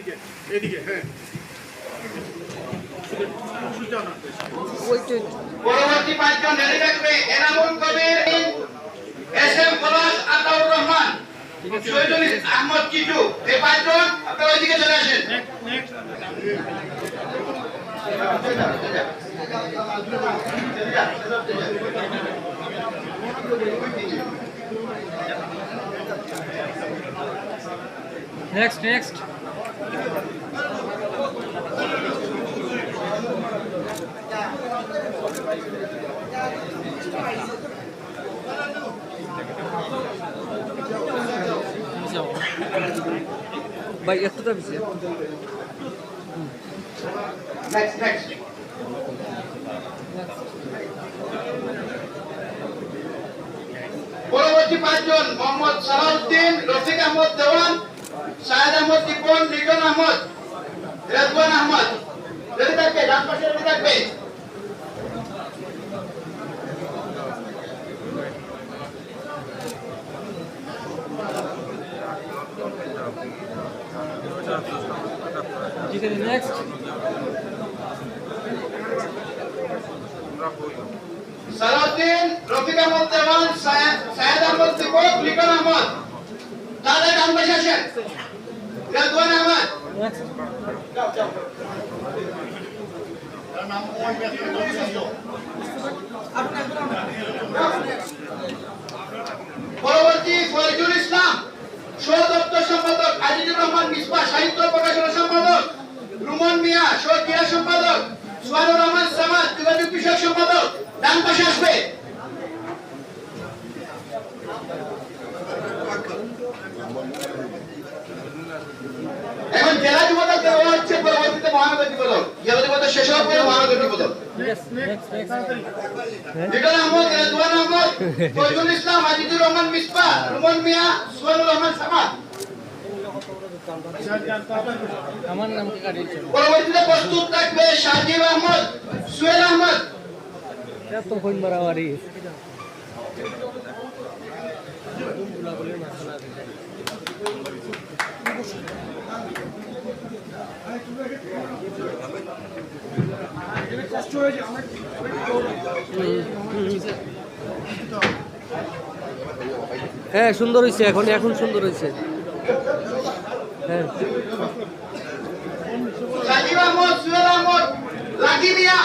এদিকে এদিকে হ্যাঁ। পরবর্তী পাঁচজন রেডি থাকবে এনামুল কবির এস এম পলাশ আতাউর রহমান শহীদুল আহমদ কিটু এই পাঁচজন আপনারা ওইদিকে চলে আসেন। নেক্সট নেক্সট নেক্সট ভাই একটুটা বেশি? নেক্সট পরবর্তী পাঁচজন মোহাম্মদ সালাউদ্দিন রফিক আহমদ দেওয়ান শাহেদ আহমদ টিপন লিটন আহমদ? রেজওয়ান আহমদ। রেডি থাকবে ডান পাশে রেডি থাকবে। নেক্সট সালাউদ্দিন রফিক আহমদ দেওয়ান শাহেদ আহমদ টিপন লিটন আহমদ। তাদের ডান পাশে আসেন। পরবর্তী ফয়জুল ইসলাম সহ সম্পাদক, আজিজুর রহমান মিসবা সাহিত্য প্রকাশনা সম্পাদক, রুমন মিয়া সহ সম্পাদক, সুয়ানুর রহমান সামাদ, যোগাযোগ সম্পাদক, ডান পাশে আসবে এখন জেলা যুবদল দেওয়া হচ্ছে পরবর্তীতে শেষ হওয়ার পরে ইসলাম আজিজুর রহমান মিসবা রুমন মিয়া সুয়ানুর রহমান সামাদ। আমার নাম কি কাটিয়েছে পরবর্তীতে প্রস্তুত থাকবে সাজিব আহমদ সুহেল আহমদ। এত কইন বাড়াবাড়ি। হ্যাঁ সুন্দর হয়েছে এখন এখন সুন্দর হয়েছে। হ্যাঁ। সাজিব আহমদ সুহেল আহমদ লাকি মিয়া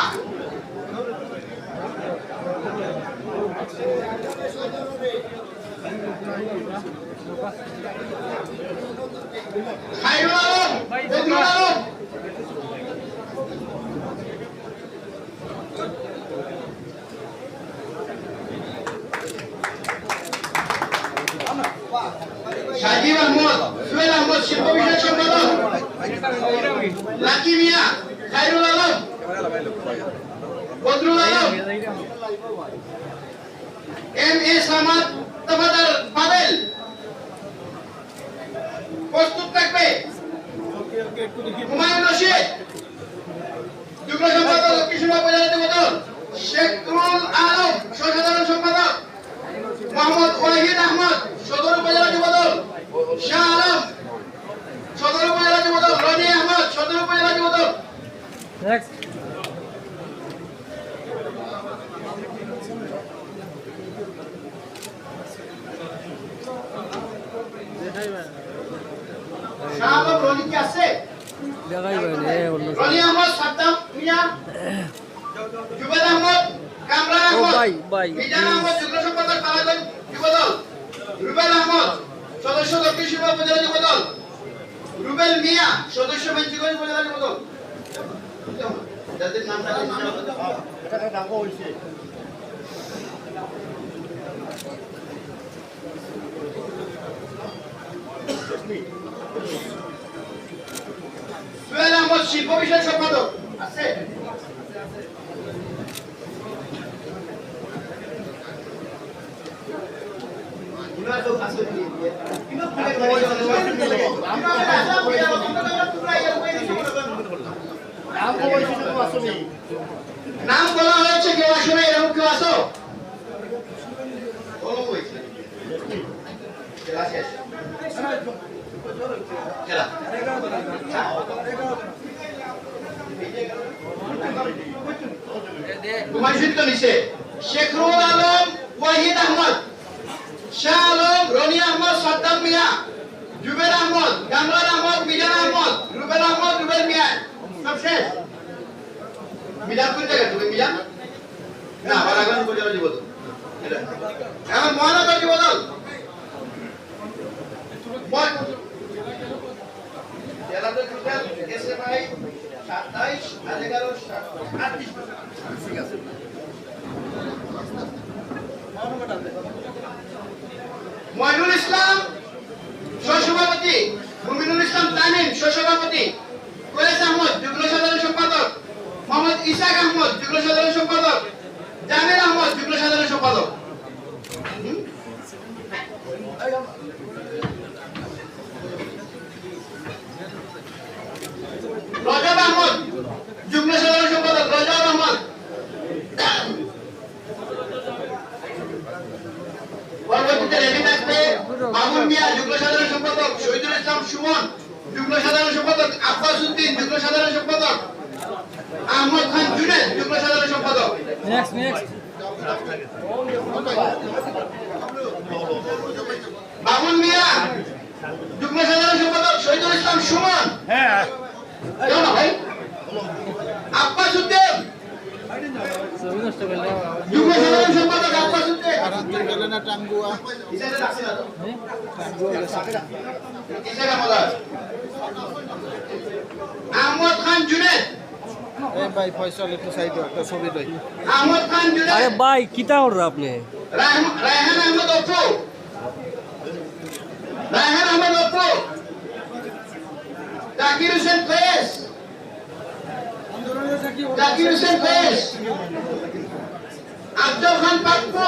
খাইরুল আলম বদরুল আলম সাজিব সুহেল আহমদ শিল্প বিষয়ক সম্পাদক। লাকি মিয়া, খাইরুল আলম। বদরুল আলম। এম এ সামাদ তফাদার পাবেল প্রস্তুত থাকবে হুমায়ুন রশিদ। যুগ্ম সম্পাদক কৃষ্ণা উপজেলা যুবদল শেখুল আলম সম্পাদক। মোহাম্মদ ওয়াহিদ আহমদ, সদর উপজেলা যুবদল শাহ আলম সদর উপজেলা যুবদল রনি আহমদ সদর উপজেলা যুবদল নেক্সট দেখাই এ অন্য রনি আহমদ সাদ্দাম মিয়া। জুবেদ আহমদ কামরান ও আহমদ ভাই ভাই মিজান আহমদ যুগ্ম সম্পাদক কালাগঞ্জ যুবদল। রুবেল আহমদ সদস্য দক্ষিণ সীমা উপজেলা যুবদল। রুবেল মিয়া সদস্য মেঞ্চিগঞ্জ উপজেলা যুবদল। যাদের নাম সুহেল আহমদ শিল্প বিষয় সম্পাদক আছে নাম বলা হয়েছে কেউ আসো না এরকম কেউ আসো শেখরুল আলম ওয়াহিদ আহমদ শাহ আলম রনি আহমদ সাদ্দাম মিয়া জুবের আহমদ কামরান আহমদ মিজান আহমদ রুবেল আহমদ রুবেল মিয়া সব শেষ মিজান কোন জায়গায় তুমি মিজান না আবার আগামী এটা। এখন মহানগর যুবদল মইনুল ইসলাম সহসভাপতি মুমিনুল ইসলাম তামিম সহসভাপতি কৈলাস আহমদ যুগ্ম সাধারণ সম্পাদক মোহাম্মদ ইসাক আহমদ যুগ্ম সাধারণ সম্পাদক জামির আহমদ যুগ্ম সাধারণ সম্পাদক হুম? রজব আহমদ যুগ্ম সাধারণ সম্পাদক রজব আহমদ পরবর্তীতে রেডি থাকবে মামুন মিয়া যুগ্ম সাধারণ সম্পাদক। শহীদুল ইসলাম সুমন যুগ্ম সাধারণ সম্পাদক। আব্বাস উদ্দিন যুগ্ম সাধারণ সম্পাদক। আহমদ খান জুনেদ যুগ্ম সাধারণ সম্পাদক। নেক্সট নেক্সট মামুন মিয়া যুগ্ম সাধারণ সম্পাদক। শহীদুল ইসলাম সুমন। হ্যাঁ। ভাই? আব্বাস উদ্দিন যুগ্ম সাধারণ সম্পাদক আব্বাস না তো? ইসারে আমাদের। আহমদ খান জুনেদ। এ ভাই ফয়সাল একটু সাইডে একটা ছবি লই আহমদ খান আরে ভাই কিতা করো আপনি? রায়হান রায়হান আহমদ অপু। রায়হান আহমদ অপু। জাকির হোসেন ফয়েজ। জাকির হোসেন ফয়েজ। আফজল খান পাপ্পু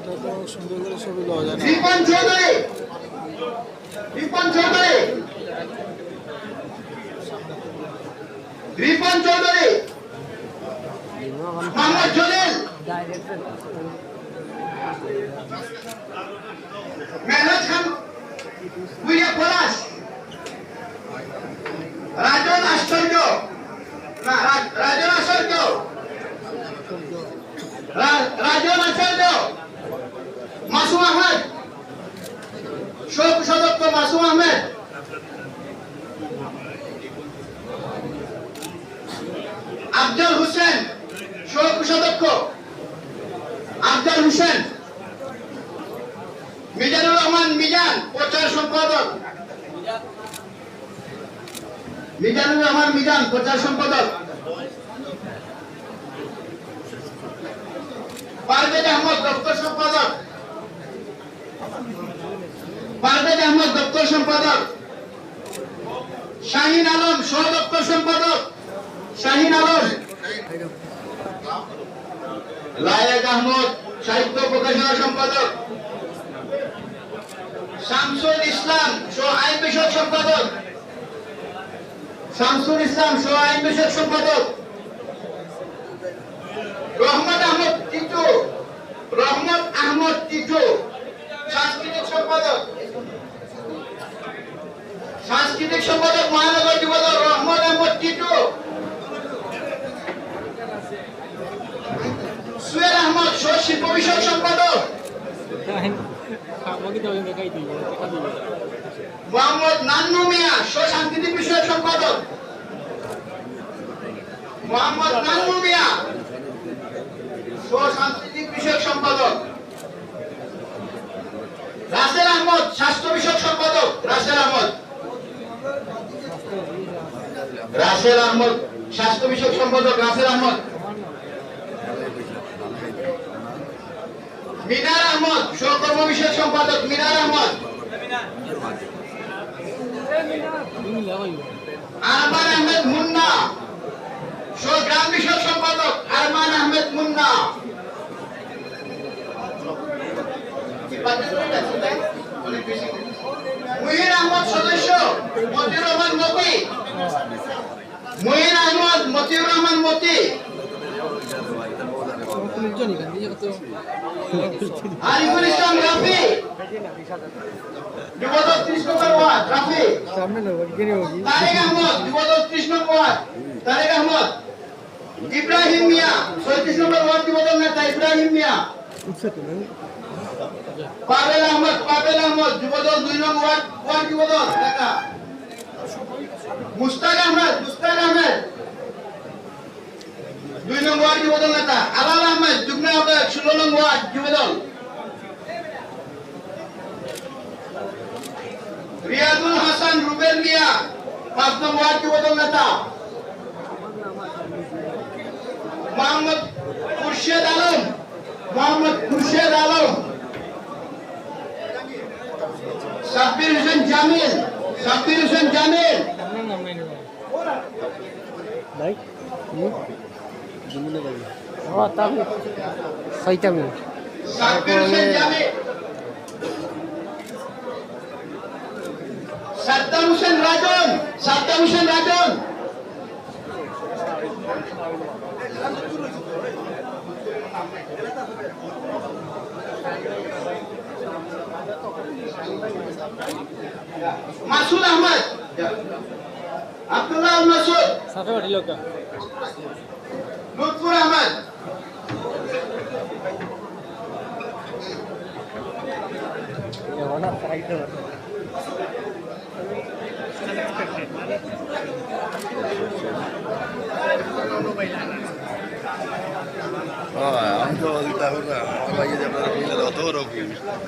সুন্দর করে ছবি লওয়া যায় রিপন চৌধুরী মোহাম্মদ রাজন আশ্চর্য রাজন আশ্চর্য রাজন মাসুম আহমেদ। শোক সদস্য মাসুম আহমেদ। আফজাল হোসেন, শোক সদস্য আফজাল হোসেন। মিজানুর রহমান মিজান, প্রচার সম্পাদক। মিজানুর রহমান মিজান, প্রচার সম্পাদক। পারভেজ আহমদ, দপ্তর সম্পাদক। পারভেজ আহমদ দপ্তর সম্পাদক। শাহিন আলম সহ দপ্তর সম্পাদক। শাহিন আলম। লায়েক আহমদ সাহিত্য প্রকাশনা সম্পাদক। শামসুল ইসলাম সহ আইন বিষয়ক সম্পাদক। শামসুল ইসলাম সহ আইন বিষয়ক সম্পাদক। রহমত আহমদ টিটু। রহমত আহমদ টিটু। সাংস্কৃতিক সম্পাদক। সাংস্কৃতিক সম্পাদক মহানগর যুবদল রহমত আহমদ টিটু সুয়েল আহমদ শিল্প বিষয়ক সম্পাদক। মিয়া সম্পাদক। মিয়া সম্পাদক রাসেল আহমদ স্বাস্থ্য বিষয়ক সম্পাদক রাসেল আহমদ। রাসেল আহমদ, স্বাস্থ্য বিষয়ক সম্পাদক রাসেল আহমদ। মিনার আহমদ, সহকর্ম বিষয়ক সম্পাদক মিনার আহমদ। আরমান আহমেদ মুন্না সো- গ্রাম বিষয়ক সম্পাদক আরমান আহমেদ মুন্না মুহির আহমদ সদস্য মতিউর রহমান মতি মুহির আহমদ, মতিউর রহমান, মতি। আরিফুল ইসলাম, রাফি। যুবদল ত্রিশ নম্বর ওয়ার্ড আহমদ, যুবদল ত্রিশ নম্বর ওয়ার্ড, তারেক আহমদ। ইব্রাহিম মিয়া, ছয়ত্রিশ নম্বর ওয়ার্ড, যুবদল নেতা ইব্রাহিম মিয়া। পাবেল আহমদ পাবেল আহমদ, যুবদল দুই নম্বর ওয়ার্ড ওয়ার্ড যুবদল, নেতা। মুস্তাক আহমেদ মুস্তাক আহমেদ। দুই নম্বর ওয়ার্ড যুবদল নেতা, আলাল আহমেদ, যুগ্ম আহমেদ ষোলো নম্বর ওয়ার্ড যুবদল। রিয়াজুল হাসান, রুবেল মিয়া, পাঁচ নম্বর ওয়ার্ড যুবদল নেতা। মোহাম্মদ খুরশেদ আলম, মোহাম্মদ খুরশেদ আলম। সাব্বির হোসেন জামিল, সাব্বির হোসেন জামিল। ভাই ও তাম ছয়টামি সাব্বির হোসেন জামিল সাদ্দাম হোসেন রাজন সাদ্দাম হোসেন রাজন মাসুদ আহমদ আব্দুল্লাহ আল মাসুদ। সাথে বাড়ি লোক। লুৎফুর আহমদ। আমি তো দিতে আমার ভাই যদি আপনারা অত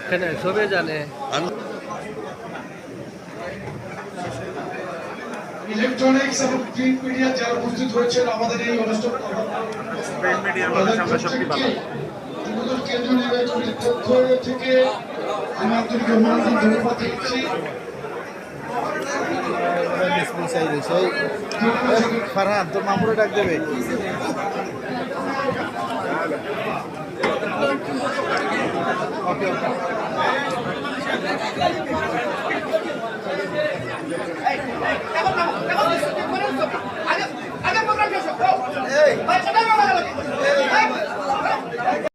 কেন সবে জানে। ইলেকট্রনিক্স এবং প্রিন্ট মিডিয়া যারা উপস্থিত হয়েছেন আমাদের এই অনুষ্ঠান কেন্দ্রীয় পক্ষ থেকে আমি আন্তরিক অভিনন্দন ধন্যবাদ দিচ্ছি ফারহান তোর মামুরে ডাক দেবে। ওকে ওকে। আগে আগে